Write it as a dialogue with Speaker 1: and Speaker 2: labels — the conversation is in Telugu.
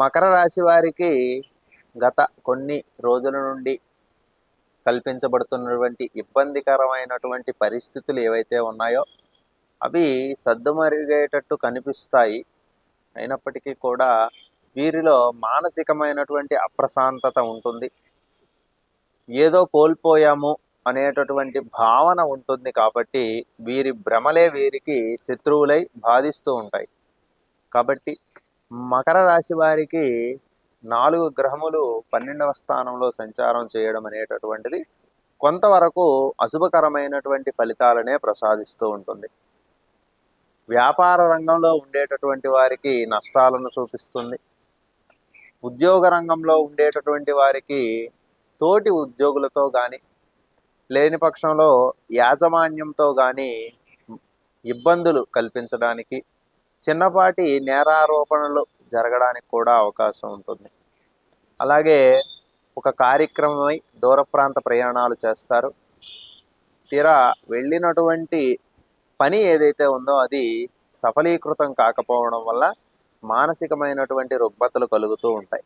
Speaker 1: మకర రాశి వారికి గత కొన్ని రోజుల నుండి కల్పించబడుతున్నటువంటి ఇబ్బందికరమైనటువంటి పరిస్థితులు ఏవైతే ఉన్నాయో అవి సద్దుమరిగేటట్టు కనిపిస్తాయి. అయినప్పటికీ కూడా వీరిలో మానసికమైనటువంటి అప్రశాంతత ఉంటుంది. ఏదో కోల్పోయాము అనేటటువంటి భావన ఉంటుంది కాబట్టి వీరి భ్రమలే వీరికి శత్రువులై బాధిస్తూ ఉంటాయి. కాబట్టి మకర రాశి వారికి నాలుగు గ్రహములు పన్నెండవ స్థానంలో సంచారం చేయడం అనేటటువంటిది కొంతవరకు అశుభకరమైనటువంటి ఫలితాలనే ప్రసాదిస్తూ ఉంటుంది. వ్యాపార రంగంలో ఉండేటటువంటి వారికి నష్టాలను చూపిస్తుంది. ఉద్యోగ రంగంలో ఉండేటటువంటి వారికి తోటి ఉద్యోగులతో కానీ లేని పక్షంలో యాజమాన్యంతో కానీ ఇబ్బందులు కల్పించడానికి చిన్నపాటి నేరారోపణలు జరగడానికి కూడా అవకాశం ఉంటుంది. అలాగే ఒక కార్యక్రమమై దూర ప్రాంత ప్రయాణాలు చేస్తారు. తీరా వెళ్ళినటువంటి పని ఏదైతే ఉందో అది సఫలీకృతం కాకపోవడం వల్ల మానసికమైనటువంటి రుగ్మతలు కలుగుతూ ఉంటాయి.